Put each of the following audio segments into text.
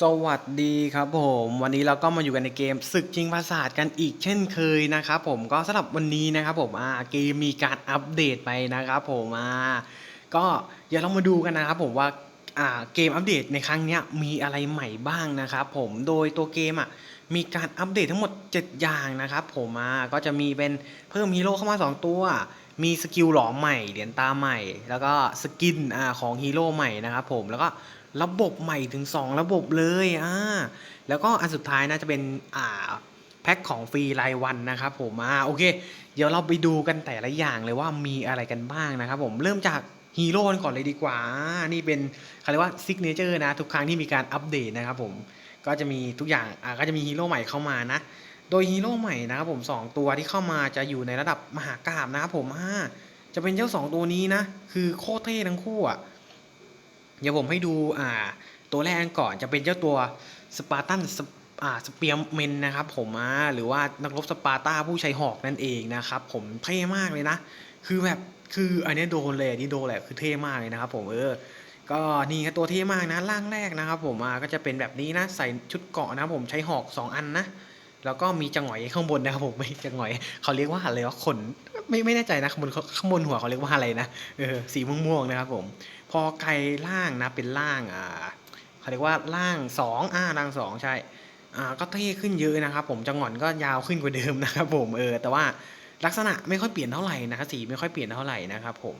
สวัสดีครับผมวันนี้เราก็มาอยู่กันในเกมศึกชิงภาษาทกันอีกเช่นเคยนะครับผมก็สำหรับวันนี้นะครับผมอ่าเกมมีการอัปเดตไปนะครับผมอ่าก็เดี๋ยวเรามาดูกันนะครับผมว่าอ่าเกมอัปเดตในครั้งนี้มีอะไรใหม่บ้างนะครับผมโดยตัวเกมอะมีการอัปเดตทั้งหมด 7 อย่างนะครับผมอ่าก็จะมีเป็นเพิ่มฮีโร่เข้ามา 2 ตัวมีสกิลหลอมใหม่เหรียญตาใหม่ แล้วก็สกินอ่าของฮีโร่ใหม่นะครับผมแล้วก็ ระบบใหม่ถึง 2 ระบบเลยอ่าแล้วก็อันสุดท้ายนะจะเป็นอ่าแพ็คของฟรีรายวันนะครับผมอ่าโอเค เดี๋ยวเราไปดูกันแต่ละอย่างเลยว่ามีอะไรกันบ้างนะครับผมเริ่มจากฮีโร่กันก่อนเลยดีกว่าอ่า นี่เป็นเขาเรียกว่าซิกเนเจอร์นะ ทุกครั้งที่มีการอัปเดตนะครับผมก็จะมีทุกอย่างอ่าก็จะมีฮีโร่ใหม่เข้ามานะ โดยฮีโร่ใหม่นะครับผม 2 ตัวที่เข้ามาจะอยู่ในระดับมหากราบนะครับผมอ่าจะเป็นเจ้า 2 ตัวนี้นะ คือโคตรเท่ทั้งคู่อะ เดี๋ยวผมให้ดูอ่าตัวแรกกันก่อนจะเป็นเจ้าตัวสปาร์ตันอ่าสเปียร์เมนนะครับผมอ่าหรือว่านักรบสปาร์ตาผู้ใช้หอกนั่นเองนะครับผมเท่มากเลยนะ คือแบบคืออันนี้โดนเลยอันนี้โดนแหละคือเท่มากเลยนะครับผมเออก็นี่ครับตัวเท่มากนะร่างแรกนะครับผมอ่าก็จะเป็นแบบนี้นะใส่ชุดเกราะนะผมใช้หอก 2 อันนะ แล้วก็มีจังหวะข้างบนนะครับผมไม่จังหวะเขาเรียกว่าอะไรวะขนไม่ไม่แน่ใจนะข้างบนข้างบนหัวเขาเรียกว่าอะไรนะเออสีม่วงๆนะครับผม พอไกลล่างนะเป็นล่างอ่าเขาเรียกว่าล่างสองอ่าล่างสองใช่อ่าก็เท่ขึ้นเยอะนะครับ ผมจังหวอนก็ยาวขึ้นกว่าเดิมนะครับ ผมเออแต่ว่าลักษณะไม่ค่อยเปลี่ยนเท่าไหร่นะครับสีไม่ค่อยเปลี่ยนเท่าไหร่นะครับผม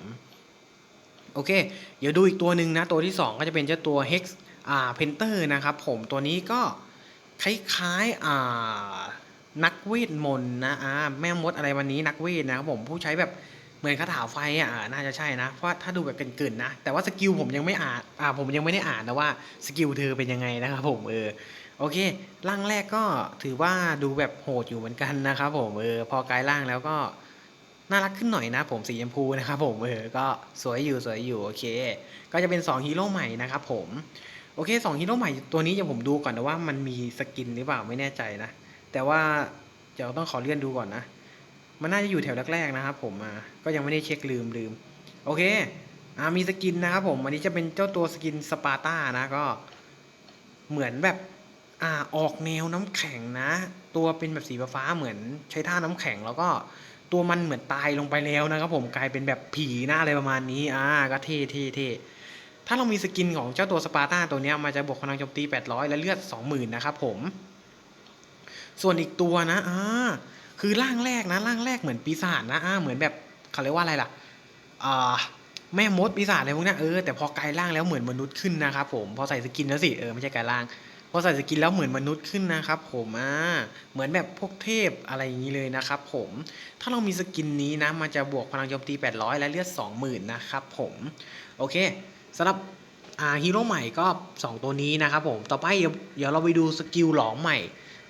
โอเค เดี๋ยวดูอีกตัวหนึ่งนะ ตัวที่สองก็จะเป็นเจ้าตัว Hex อ่าเพนเตอร์นะครับผมตัวนี้ก็ คล้ายๆอ่านักเวทมนต์นะอ่าแม่มดอะไรวันนี้นักเวทนะครับผมผู้ใช้แบบเหมือนคาถาไฟอะน่าจะใช่นะเพราะถ้าดูแบบเกินๆนะ แต่ว่าสกิลผมยังไม่อ่านอ่าผมยังไม่ได้อ่านนะว่าสกิลเธอเป็นยังไงนะครับผมเออโอเคร่างแรกก็ถือว่าดูแบบโหดอยู่เหมือนกันนะครับผมเออพอกลายร่างแล้วก็น่ารักขึ้นหน่อยนะผมสีชมพูนะครับผมเออก็สวยอยู่สวยอยู่โอเค ก็จะเป็น 2 ฮีโร่ใหม่นะครับผม โอเค2ฮีโร่ใหม่ตัวนี้จะผมดูก่อนนะว่ามันมีสกินหรือเปล่าไม่แน่ใจนะ แต่ว่าเดี๋ยวต้องขอเลื่อนดูก่อนนะ มันน่าจะอยู่แถวแรกๆนะครับผมอ่าก็ยังไม่ได้เช็คลืมลืม โอเคอ่ามีสกินนะครับผมอันนี้จะเป็นเจ้าตัวสกินสปาร์ตานะก็ เหมือนแบบอ่าออกแนวน้ำแข็งนะ ตัวเป็นแบบสีฟ้าเหมือนใช้ท่าน้ำแข็งแล้วก็ตัวมันเหมือนตายลงไปแล้วนะครับผมกลายเป็นแบบผีหน้าอะไรประมาณนี้อ่าก็เท่เท่เท่ ถ้าเรามีสกินของเจ้าตัวสปาร์ตาตัวนี้มันจะบวกพลังโจมตี 800 และเลือด 20,000 นะครับผม ส่วนอีกตัวนะอ่าคือร่างแรกนะร่างแรกเหมือนปีศาจนะอ่าเหมือนแบบเขาเรียกว่าอะไรล่ะอ่าแม่มดปีศาจอะไรพวกนี้เออแต่พอกลายร่างแล้วเหมือนมนุษย์ขึ้นนะครับผมพอใส่สกินแล้วสิเออไม่ใช่กลายร่างพอใส่สกินแล้วเหมือนมนุษย์ขึ้นนะครับผมอ่าเหมือนแบบพวกเทพอะไรอย่างนี้เลยนะครับผมถ้าเรามีสกินนี้นะมันจะบวกพลังโจมตี 800 และเลือด 20,000 นะครับผมโอเค สำหรับฮีโร่ใหม่ก็ 2 ตัวนี้นะครับผมต่อไปเดี๋ยวเดี๋ยวเราไปดูสกิลหลอมใหม่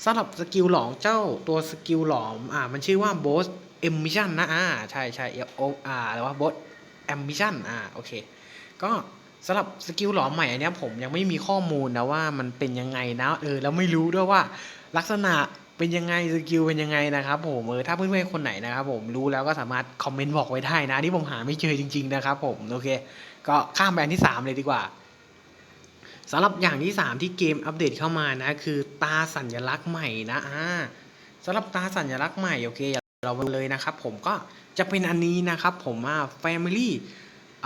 สำหรับสกิลหลอมเจ้าตัวสกิลหลอมอ่ามันชื่อว่า b o s s Emission นะอ่าใช่ใช่โออ่าอะไรว่า b o s s Emission อ่าโอเคก็สำหรับสกิลหลอมใหม่อันนี้ผมยังไม่มีข้อมูลนะว่ามันเป็นยังไงนะเออแล้วไม่รู้ด้วยว่าลักษณะ เป็นยังไงสกิลเป็นยังไงนะครับผมเออถ้าเพื่อนๆคนไหนนะครับผมรู้แล้วก็สามารถคอมเมนต์บอกไว้ได้นะที่ผมหาไม่เจอจริง ๆ นะครับผมโอเค ก็ข้ามไปอันที่ 3 เลยดีกว่าสำหรับอย่างที่ 3 ที่เกมอัปเดตเข้ามานะ คือตาสัญลักษณ์ใหม่นะอ่าสำหรับตาสัญลักษณ์ใหม่โอเคเราไปเลยนะครับผมก็จะเป็นอันนี้นะครับผมว่า Family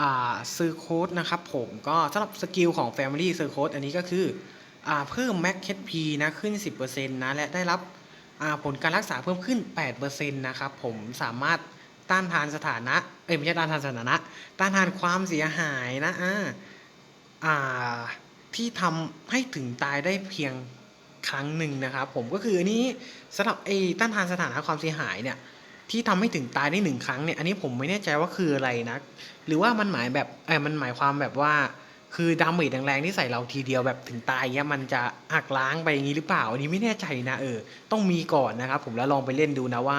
อ่าซื้อโค้ดนะครับผมก็สำหรับสกิลของ Family ซื้อโค้ดอันนี้ก็คือ เพิ่ม Max HP นะขึ้น 10%นะและได้รับผลการรักษาเพิ่มขึ้น 8%นะครับผมสามารถต้านทานสถานะเอ้ยไม่ใช่ต้านทานสถานะ ต้านทานความเสียหายนะอ่าอ่าที่ทำให้ถึงตายได้เพียงครั้งหนึ่งนะครับผมก็คืออันนี้สำหรับไอ้ต้านทานสถานะความเสียหายเนี่ยที่ทำให้ถึงตายได้หนึ่งครั้งเนี่ยอันนี้ผมไม่แน่ใจว่าคืออะไรนะ หรือว่ามันหมายแบบเออมันหมายความแบบว่า คือดาเมจแรงๆที่ใส่เราทีเดียวแบบถึงตายเงี้ยมันจะหักล้างไปอย่างนี้หรือเปล่า อันนี้ไม่แน่ใจนะเออ ต้องมีก่อนนะครับผมแล้วลองไปเล่นดูนะว่า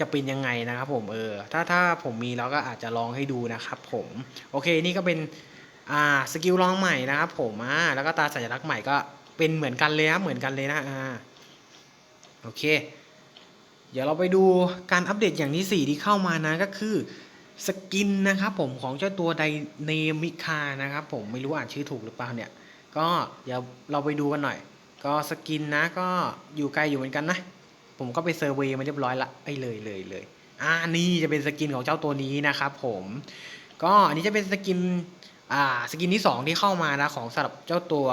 จะเป็นยังไงนะครับผมเออ ถ้าถ้าผมมีแล้วก็อาจจะลองให้ดูนะครับผมโอเคนี่ก็เป็นอ่าสกิลลองใหม่นะครับผมอ่าแล้วก็ตาสัญลักษณ์ใหม่ก็เป็นเหมือนกันเลยนะเหมือนกันเลยนะอ่าโอเค เดี๋ยวเราไปดูการอัปเดตอย่างที่ 4 ที่เข้ามานะก็คือ สกินนะครับผมของเจ้าตัวไดเนมิคานะครับผมไม่รู้อ่านชื่อถูกหรือเปล่าเนี่ย ก็เดี๋ยวเราไปดูกันหน่อย ก็สกินนะก็อยู่ไกลอยู่เหมือนกันนะ ผมก็ไปเซอร์เวย์มาเรียบร้อยละไอ้เลยเลยเลยอ่านี่จะเป็นสกินของเจ้าตัวนี้นะครับผมก็อันนี้จะเป็นสกินอ่าสกินที่สองที่เข้ามานะของสำหรับเจ้าตัว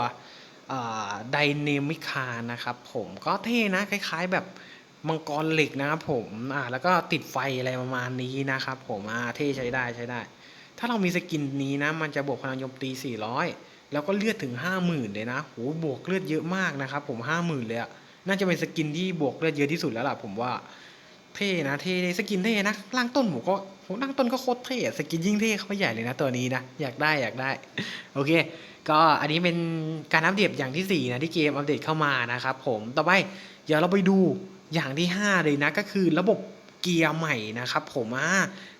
ไดเนมิคานะครับผมก็เท่นะคล้ายๆแบบ มังกรเหล็กนะครับผมอ่าแล้วก็ติดไฟอะไรประมาณนี้นะครับผมอ่าเท่ใช้ได้ใช้ได้ ถ้าเรามีสกินนี้นะ มันจะบวกพลังโจมตี 400 แล้วก็เลือดถึง 50,000 เลยนะโหบวกเลือดเยอะมากนะครับผม 50,000 เลยอะน่าจะเป็นสกินที่บวกเลือดเยอะที่สุดแล้วล่ะผมว่าเท่นะเท่สกินเท่นะล่างต้นผมก็ผมล่างต้นก็โคตรเท่สกินยิ่งเท่เข้าไปใหญ่เลยนะตัวนี้นะอยากได้อยากได้โอเค ก็อันนี้เป็นการอัปเดตอย่างที่4นะที่เกมอัปเดตเข้ามานะครับผมต่อไปเดี๋ยวเราไปดู อย่างที่ 5 เลยนะก็คือระบบเกียร์ใหม่นะครับผมอ่า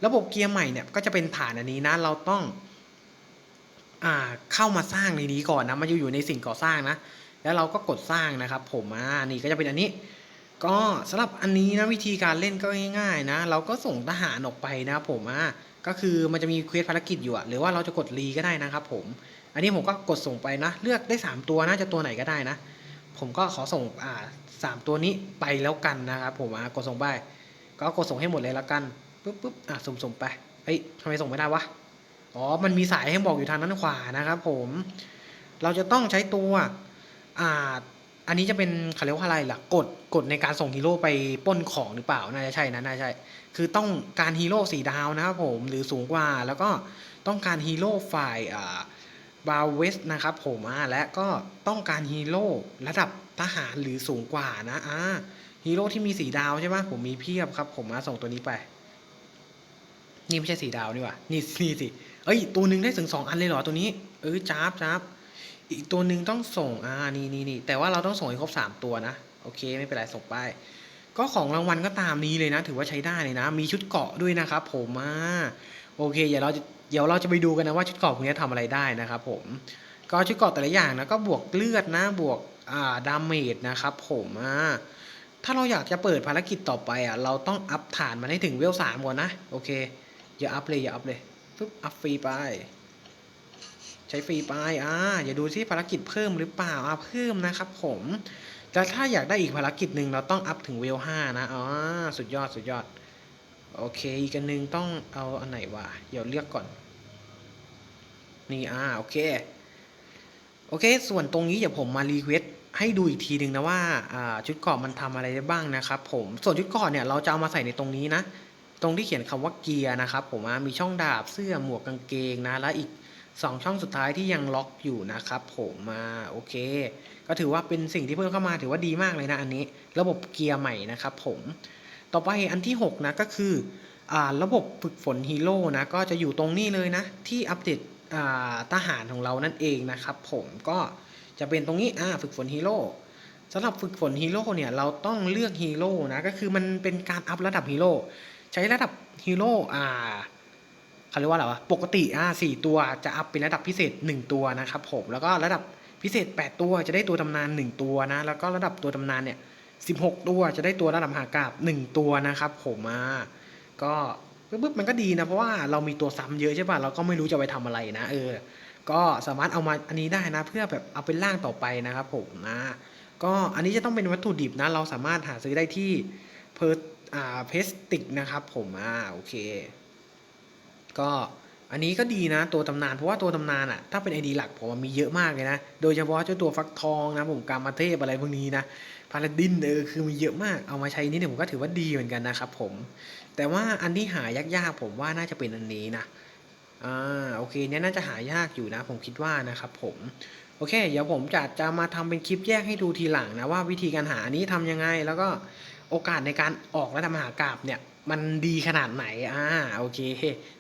ระบบเกียร์ใหม่เนี่ยก็จะเป็นฐานอันนี้นะเราต้องอ่าเข้ามาสร้างในนี้ก่อนนะมันจะอยู่ในสิ่งก่อสร้างนะ แล้วเราก็กดสร้างนะครับ ผมอ่านี่ก็จะเป็นอันนี้ ก็สำหรับอันนี้นะวิธีการเล่นก็ง่ายๆนะ เราก็ส่งทหารออกไปนะครับผมอะก็คือมันจะมีเควสภารกิจอยู่อะหรือว่าเราจะกดรีก็ได้นะครับผม อันนี้ผมก็กดส่งไปนะ เลือกได้ 3 ตัวนะจะตัวไหนก็ได้นะ ผมก็ขอส่งอ่า สามตัวนี้ไปแล้วกันนะครับผมอะกดส่งไปก็กดส่งให้หมดเลยแล้วกันปุ๊บปุ๊บอะส่งส่งไปเฮ้ยทำไมส่งไม่ได้วะอ๋อมันมีสายให้บอกอยู่ทางด้านขวานะครับผมเราจะต้องใช้ตัวอ่าอันนี้จะเป็นเขาเรียกว่าอะไรล่ะกดกดในการส่งฮีโร่ไปป้นของหรือเปล่าน่าจะใช่นะน่าจะใช่คือต้องการฮีโร่สีดาวนะครับผมหรือสูงกว่าแล้วก็ต้องการฮีโร่ฝ่ายอ่า บาเวสนะครับผมอ่าและก็ต้องการฮีโร่ระดับทหารหรือสูงกว่านะอ่าฮีโร่ที่มีสีดาวใช่ไหมผมมีเพียบครับ ผมมาส่งตัวนี้ไป นี่ไม่ใช่สีดาวนี่ว่านี่นี่สิเอ้ย ตัวหนึ่งได้ถึงสองอันเลยเหรอตัวนี้ เออจ้าบจ้าบอีกตัวหนึ่งต้องส่งอ่านี่นี่นี่แต่ว่าเราต้องส่งให้ครบสามตัวนะ โอเค ไม่เป็นไรส่งไป ก็ของรางวัลก็ตามนี้เลยนะ ถือว่าใช้ได้เลยนะ มีชุดเกาะด้วยนะครับผมอ่าโอเค เดี๋ยวเราจะ เดี๋ยวเราจะไปดูกันนะว่าชุดเกราะพวกนี้ทำอะไรได้นะครับผมก็ชุดเกราะแต่ละอย่างนะก็บวกเลือดนะบวกอ่าดาเมจนะครับผมอ่าถ้าเราอยากจะเปิดภารกิจต่อไปอะเราต้องอัพฐานมันให้ถึงเวลสามก่อนนะโอเคอย่าอัพเลยอย่าอัพเลยปึ๊บอัพฟรีไป ใช้ฟรีไปอ่าอย่าดูที่ภารกิจเพิ่มหรือเปล่าอ่าเพิ่มนะครับผมแต่ถ้าอยากได้อีกภารกิจหนึ่งเราต้องอัพถึงเวลห้านะอ๋อสุดยอดสุดยอด โอเคอีกอันหนึ่งต้องเอาอันไหนวะเดี๋ยวเลือกก่อน นี่อ่าโอเค โอเค ส่วนตรงนี้เดี๋ยวผมมารีเควสให้ดูอีกทีหนึ่งนะว่าชุดเกราะมันทำอะไรได้บ้างนะครับผมส่วนชุดเกราะเนี่ยเราจะเอามาใส่ในตรงนี้นะ ตรงที่เขียนคำว่าเกียร์นะครับผมมีช่องดาบเสื้อหมวกกางเกงนะและอีกสองช่องสุดท้ายที่ยังล็อกอยู่นะครับผมมาโอเค ก็ถือว่าเป็นสิ่งที่เพิ่มเข้ามาถือว่าดีมากเลยนะอันนี้ ระบบเกียร์ใหม่นะครับผมต่อไปอันที่ 6 นะก็คืออระบบฝึกฝนฮีโร่นะก็จะอยู่ตรงนี้เลยนะที่อัปเดต ทหารของเรานั่นเองนะครับ ผมก็จะเป็นตรงนี้อ่าฝึกฝนฮีโร่สำหรับฝึกฝนฮีโร่เนี่ยเราต้องเลือกฮีโร่นะก็คือมันเป็นการอัพระดับฮีโร่ใช้ระดับฮีโร่อ่าเขาเรียกว่าอะไรวะปกติอ่าสี่ตัวจะอัพเป็นระดับพิเศษ 1 ตัวนะครับผมแล้วก็ระดับพิเศษ 8 ตัวจะได้ตัวตำนาน 1 ตัวนะแล้วก็ระดับตัวตำนานเนี่ย16 ตัวจะได้ตัวระดับมหากาบ1ตัวนะครับผมอ่าก็ ปึ๊บมันก็ดีนะ เพราะว่าเรามีตัวซ้ำเยอะใช่ป่ะเราก็ไม่รู้จะไปทำอะไรนะเออ ก็สามารถเอามาอันนี้ได้นะ เพื่อแบบเอาเป็นร่างต่อไปนะครับผมนะก็อันนี้จะต้องเป็นวัตถุดิบนะ เราสามารถหาซื้อได้ที่เพอร์อ่าเพสติกนะครับผมอ่าโอเค ก็ อันนี้ก็ดีนะตัวตำนานเพราะว่าตัวตำนานอะถ้าเป็นไอดีหลักผมมีเยอะมากเลยนะ โดยเฉพาะเจ้าตัวฟักทองนะผมกามาเทพอะไรพวกนี้นะพาราดินเออคือมีเยอะมากเอามาใช้นี่เนี่ยผมก็ถือว่าดีเหมือนกันนะครับผมแต่ว่าอันที่หายากๆผมว่าน่าจะเป็นอันนี้นะอ่าโอเคเนี่ยน่าจะหายากอยู่นะ ผมคิดว่านะครับผมโอเค เดี๋ยวผมจะจะมาทำเป็นคลิปแยกให้ดูทีหลังนะว่าวิธีการหาอันนี้ทำยังไง แล้วก็โอกาสในการออกและทำมหากราบเนี่ย มันดีขนาดไหน อ่า โอเค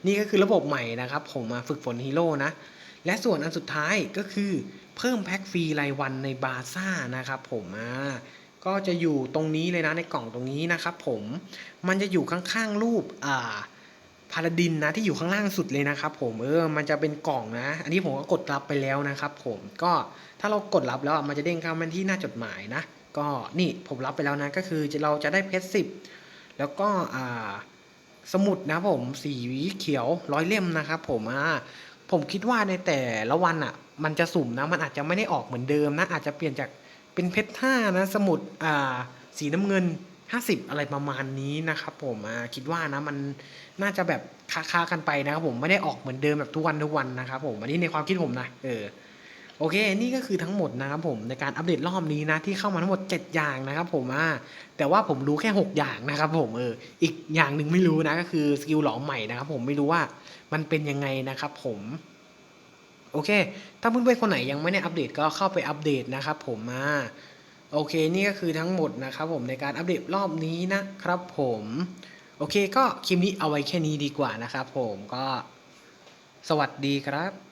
นี่ก็คือระบบใหม่นะครับ ผมมาฝึกฝนฮีโร่นะ และส่วนอันสุดท้ายก็คือเพิ่มแพ็กฟรีรายวันในบาซ่านะครับผมอ่าก็จะอยู่ตรงนี้เลยนะในกล่องตรงนี้นะครับผม มันจะอยู่ข้างๆรูปอ่าพาราดินนะที่อยู่ข้างล่างสุดเลยนะครับผมเออมันจะเป็นกล่องนะ อันนี้ผมก็กดรับไปแล้วนะครับผมก็ถ้าเรากดรับแล้วมันจะเด้งเข้ามาที่หน้าจดหมายนะ ก็นี่ผมรับไปแล้วนะก็คือเราจะได้เพชรสิบ แล้วก็อ่าสมุดนะผมสีเขียวร้อยเล่มนะครับผมอ่าผมคิดว่าในแต่ละวันอะ มันจะสุ่มนะมันอาจจะไม่ได้ออกเหมือนเดิมนะ อาจจะเปลี่ยนจากเป็นเพชรห้านะสมุดอ่าสีน้ำเงิน 50 อะไรประมาณนี้นะครับผมอ่าคิดว่านะมันน่าจะแบบค้าๆกันไปนะครับผมไม่ได้ออกเหมือนเดิมแบบทุกวันทุกวันนะครับผมอันนี้ในความคิดผมนะเออ โอเค นี่ก็คือทั้งหมดนะครับผมในการอัปเดตรอบนี้นะที่เข้ามาทั้งหมด 7 อย่างนะครับผมอ่าแต่ว่าผมรู้แค่ 6 อย่างนะครับผมเอออีกอย่างหนึ่งไม่รู้นะก็คือสกิลหลอมใหม่นะครับผมไม่รู้ว่ามันเป็นยังไงนะครับผมโอเค ถ้าเพื่อนๆคนไหนยังไม่ได้อัปเดตก็เข้าไปอัปเดตนะครับผมมาโอเค นี่ก็คือทั้งหมดนะครับผมในการอัปเดตรอบนี้นะครับผม โอเคก็คลิปนี้เอาไว้แค่นี้ดีกว่านะครับผมก็สวัสดีครับ